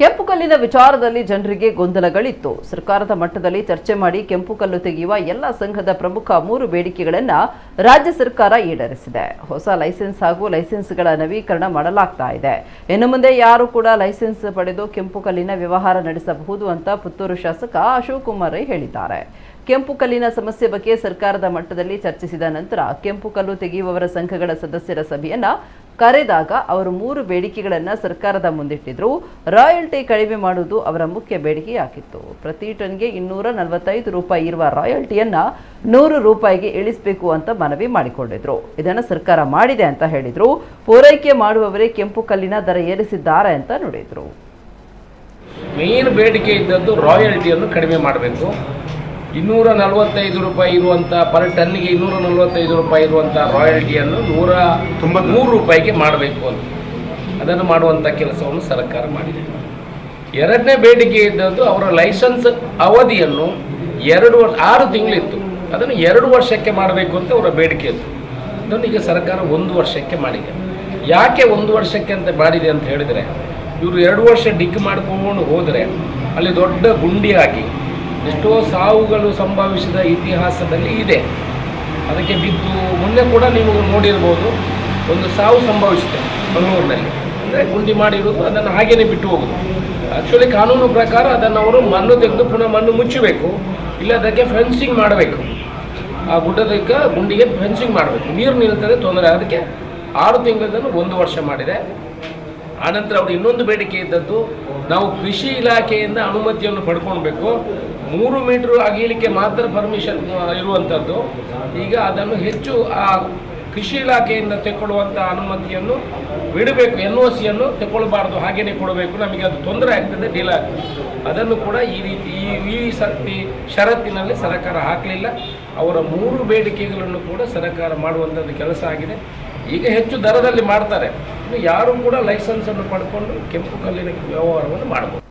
ಕೆಂಪು ಕಲ್ಲಿನ ವಿಚಾರದಲ್ಲಿ ಜನರಿಗೆ ಗೊಂದಲಗಳಿತ್ತು. ಸರ್ಕಾರದ ಮಟ್ಟದಲ್ಲಿ ಚರ್ಚೆ ಮಾಡಿ ಕೆಂಪು ಕಲ್ಲು ತೆಗೆಯುವ ಎಲ್ಲ ಸಂಘದ ಪ್ರಮುಖ ಮೂರು ಬೇಡಿಕೆಗಳನ್ನು ರಾಜ್ಯ ಸರ್ಕಾರ ಈಡೇರಿಸಿದೆ. ಹೊಸ ಲೈಸೆನ್ಸ್ ಹಾಗೂ ಲೈಸೆನ್ಸ್ಗಳ ನವೀಕರಣ ಮಾಡಲಾಗ್ತಾ ಇದೆ. ಇನ್ನು ಮುಂದೆ ಯಾರು ಕೂಡ ಲೈಸೆನ್ಸ್ ಪಡೆದು ಕೆಂಪು ಕಲ್ಲಿನ ವ್ಯವಹಾರ ನಡೆಸಬಹುದು ಅಂತ ಪುತ್ತೂರು ಶಾಸಕ ಅಶೋಕ್ ಕುಮಾರ್ ಹೇಳಿದ್ದಾರೆ. ಕೆಂಪು ಕಲ್ಲಿನ ಸಮಸ್ಯೆ ಬಗ್ಗೆ ಸರ್ಕಾರದ ಮಟ್ಟದಲ್ಲಿ ಚರ್ಚಿಸಿದ ನಂತರ ಕೆಂಪು ಕಲ್ಲು ತೆಗೆಯುವವರ ಸಂಘಗಳ ಸದಸ್ಯರ ಸಭೆಯನ್ನ ಕರೆದಾಗ ಅವರು ಮೂರು ಬೇಡಿಕೆಗಳನ್ನು ಸರ್ಕಾರದ ಮುಂದಿಟ್ಟಿದ್ರು. ರಾಯಲ್ಟಿ ಕಡಿಮೆ ಮಾಡುವುದು ಅವರ ಮುಖ್ಯ ಬೇಡಿಕೆಯಾಗಿತ್ತು. ಪ್ರತಿ ಟನ್ಗೆ ಇನ್ನೂರ ನಲವತ್ತೈದು ರೂಪಾಯಿ ಇರುವ ರಾಯಲ್ಟಿಯನ್ನ ನೂರು ರೂಪಾಯಿಗೆ ಇಳಿಸಬೇಕು ಅಂತ ಮನವಿ ಮಾಡಿಕೊಂಡಿದ್ರು. ಇದನ್ನು ಸರ್ಕಾರ ಮಾಡಿದೆ ಅಂತ ಹೇಳಿದ್ರು. ಪೂರೈಕೆ ಮಾಡುವವರೇ ಕೆಂಪು ಕಲ್ಲಿನ ದರ ಏರಿಸಿದ್ದಾರೆ ಅಂತ ನುಡಿದ್ರು. ಮೇನ್ ಬೇಡಿಕೆ ಇದ್ದದ್ದು ರಾಯಲ್ಟಿಯನ್ನು ಕಡಿಮೆ ಮಾಡಬೇಕು. ಇನ್ನೂರ ನಲವತ್ತೈದು ರೂಪಾಯಿ ಇರುವಂಥ ಪರ್ ಟನ್ನಿಗೆ ಇನ್ನೂರ ನಲವತ್ತೈದು ರೂಪಾಯಿ ಇರುವಂಥ ರಾಯಲ್ಟಿಯನ್ನು ನೂರ ಮೂರು ರೂಪಾಯಿಗೆ ಮಾಡಬೇಕು ಅಂತ. ಅದನ್ನು ಮಾಡುವಂಥ ಕೆಲಸವನ್ನು ಸರ್ಕಾರ ಮಾಡಿದೆ. ಎರಡನೇ ಬೇಡಿಕೆ ಇದ್ದದ್ದು ಅವರ ಲೈಸೆನ್ಸ್ ಅವಧಿಯನ್ನು ಎರಡು ವರ್ಷ ಆರು ತಿಂಗಳಿತ್ತು. ಅದನ್ನು ಎರಡು ವರ್ಷಕ್ಕೆ ಮಾಡಬೇಕು ಅಂತ ಅವರ ಬೇಡಿಕೆ ಇತ್ತು. ಅದನ್ನು ಈಗ ಸರ್ಕಾರ ಒಂದು ವರ್ಷಕ್ಕೆ ಮಾಡಿದೆ. ಯಾಕೆ ಒಂದು ವರ್ಷಕ್ಕೆ ಅಂತ ಮಾಡಿದೆ ಅಂತ ಹೇಳಿದರೆ ಇವರು ಎರಡು ವರ್ಷ ಡಿಕ್ ಮಾಡ್ಕೊಂಡು ಹೋದರೆ ಅಲ್ಲಿ ದೊಡ್ಡ ಗುಂಡಿಯಾಗಿ ಎಷ್ಟೋ ಸಾವುಗಳು ಸಂಭವಿಸಿದ ಇತಿಹಾಸದಲ್ಲಿ ಇದೆ. ಅದಕ್ಕೆ ಬಿದ್ದು ಮೊನ್ನೆ ಕೂಡ ನೀವು ನೋಡಿರ್ಬೋದು, ಒಂದು ಸಾವು ಸಂಭವಿಸಿದೆ ಮಂಗಳೂರಿನಲ್ಲಿ. ಅಂದರೆ ಗುಂಡಿ ಮಾಡಿರೋದು, ಅದನ್ನು ಹಾಗೇನೆ ಬಿಟ್ಟು ಹೋಗೋದು. ಆ್ಯಕ್ಚುಲಿ ಕಾನೂನು ಪ್ರಕಾರ ಅದನ್ನು ಅವರು ಮಣ್ಣು ತೆಗೆದು ಪುನಃ ಮಣ್ಣು ಮುಚ್ಚಬೇಕು, ಇಲ್ಲ ಅದಕ್ಕೆ ಫೆನ್ಸಿಂಗ್ ಮಾಡಬೇಕು. ಆ ಗುಡ್ಡದಕ್ಕೆ ಗುಂಡಿಗೆ ಫೆನ್ಸಿಂಗ್ ಮಾಡಬೇಕು. ನೀರು ನಿಲ್ತದೆ, ತೊಂದರೆ ಅದಕ್ಕೆ ಆರು ತಿಂಗಳದನ್ನು ಒಂದು ವರ್ಷ ಮಾಡಿದೆ. ಆನಂತರ ಅವರು ಇನ್ನೊಂದು ಬೇಡಿಕೆ ಇದ್ದದ್ದು, ನಾವು ಕೃಷಿ ಇಲಾಖೆಯಿಂದ ಅನುಮತಿಯನ್ನು ಪಡ್ಕೊಳ್ಬೇಕು. ಮೂರು ಮೀಟರ್ ಅಗೀಲಿಕ್ಕೆ ಮಾತ್ರ ಪರ್ಮಿಷನ್ ಇರುವಂಥದ್ದು ಈಗ ಅದನ್ನು ಹೆಚ್ಚು, ಆ, ಕೃಷಿ ಇಲಾಖೆಯಿಂದ ತೆಕ್ಕೊಳ್ಳುವಂಥ ಅನುಮತಿಯನ್ನು ಬಿಡಬೇಕು ಎನ್ ಒ ಸಿಯನ್ನು ತೆಕ್ಕೊಳ್ಬಾರ್ದು ಹಾಗೇನೆ ಕೊಡಬೇಕು. ನಮಗೆ ಅದು ತೊಂದರೆ ಆಗ್ತದೆ, ಡೀಲ್ ಆಗ್ತದೆ. ಅದನ್ನು ಕೂಡ ಈ ರೀತಿ, ಈ ಈ ಷರತ್ತಿನಲ್ಲಿ ಸರ್ಕಾರ ಹಾಕಲಿಲ್ಲ. ಅವರ ಮೂರು ಬೇಡಿಕೆಗಳನ್ನು ಕೂಡ ಸರ್ಕಾರ ಮಾಡುವಂಥದ್ದು ಕೆಲಸ ಆಗಿದೆ. ಈಗ ಹೆಚ್ಚು ದರದಲ್ಲಿ ಮಾಡ್ತಾರೆ. ಯಾರು ಕೂಡ ಲೈಸೆನ್ಸನ್ನು ಪಡ್ಕೊಂಡು ಕೆಂಪು ಕಲ್ಲಿನ ವ್ಯವಹಾರವನ್ನು ಮಾಡಬಹುದು.